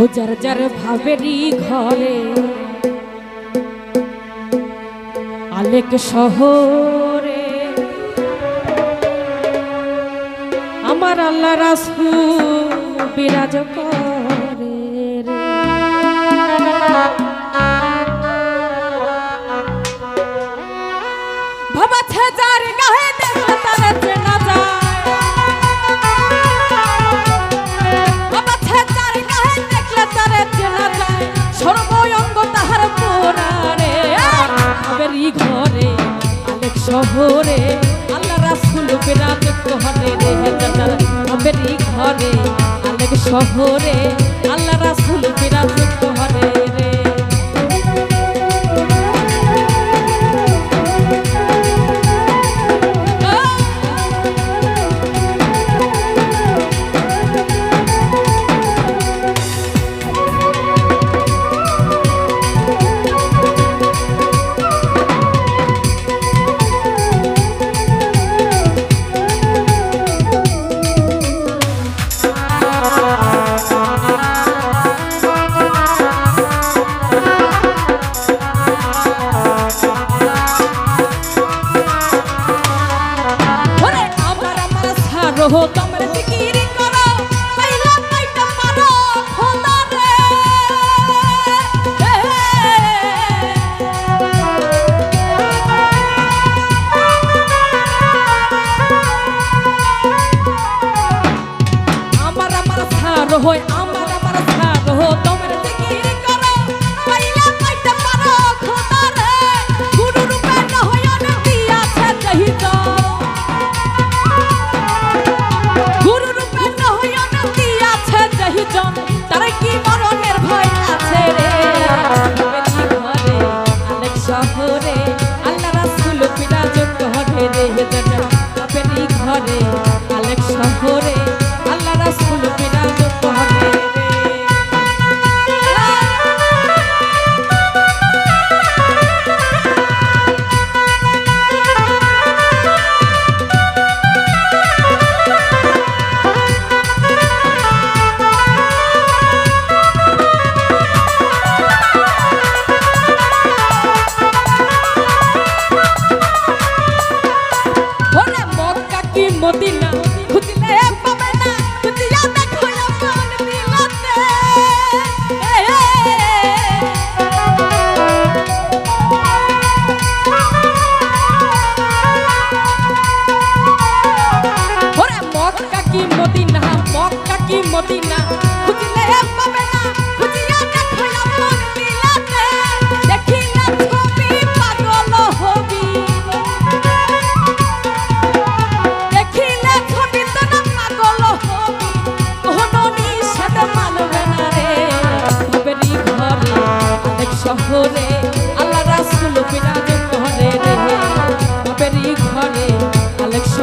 ও যার যার ঘরে। আলেক শহরে। আমার আল্লাহ রাসু বিরাজ কর বাড়ি ঘরে অনেক শহরে। আল্লাহ রাসুল বেড়াতে ঘরে রে ঘরে অনেক শহরে। আল্লাহ রাসুল বেড়াতে ঘরে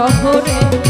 শহরে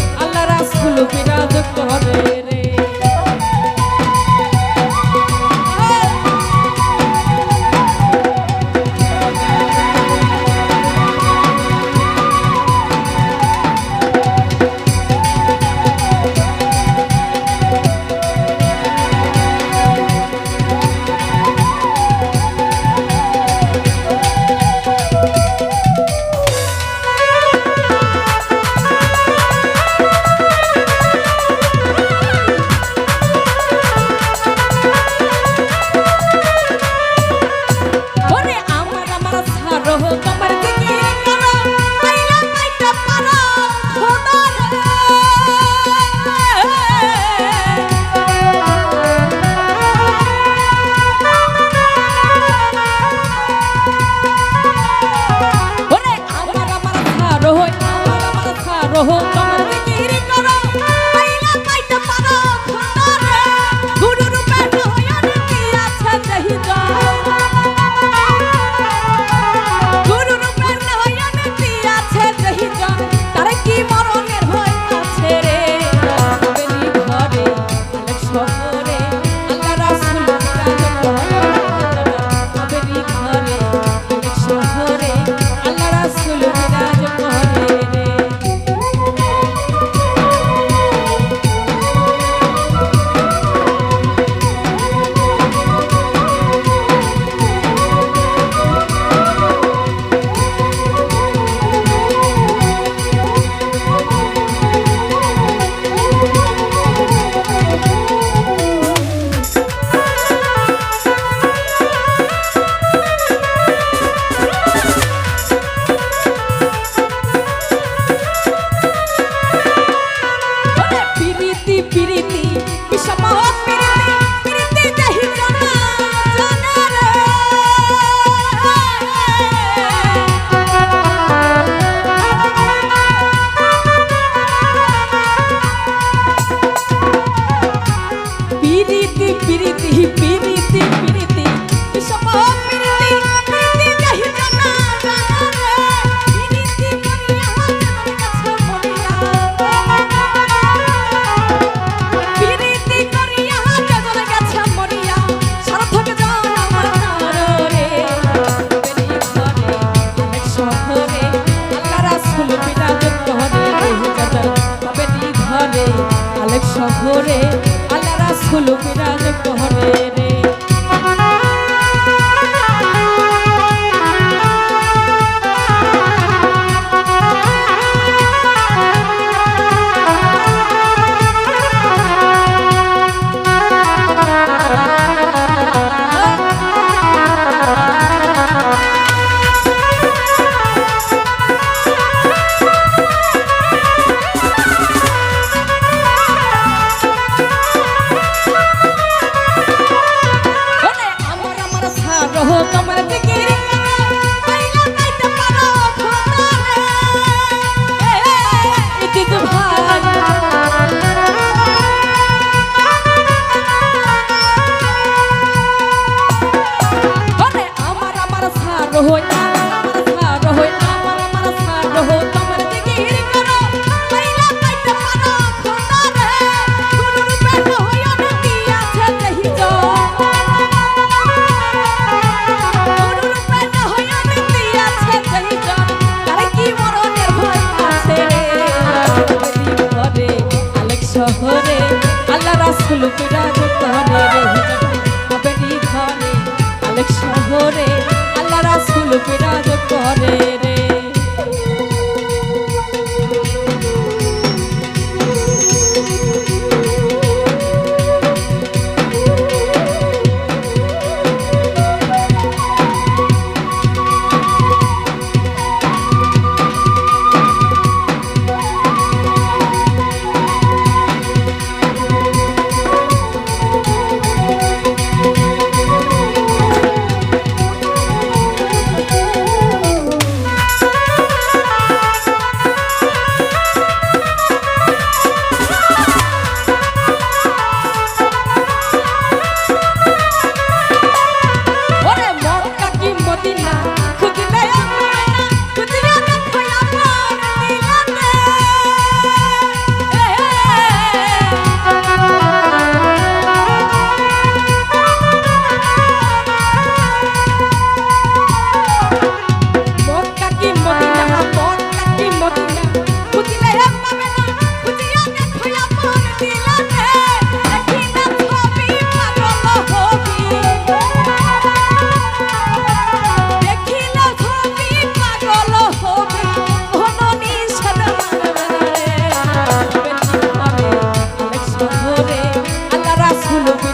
শহরে আল্লাহ রাসুল বিরাজ করে সারহ তোমার দিকে full of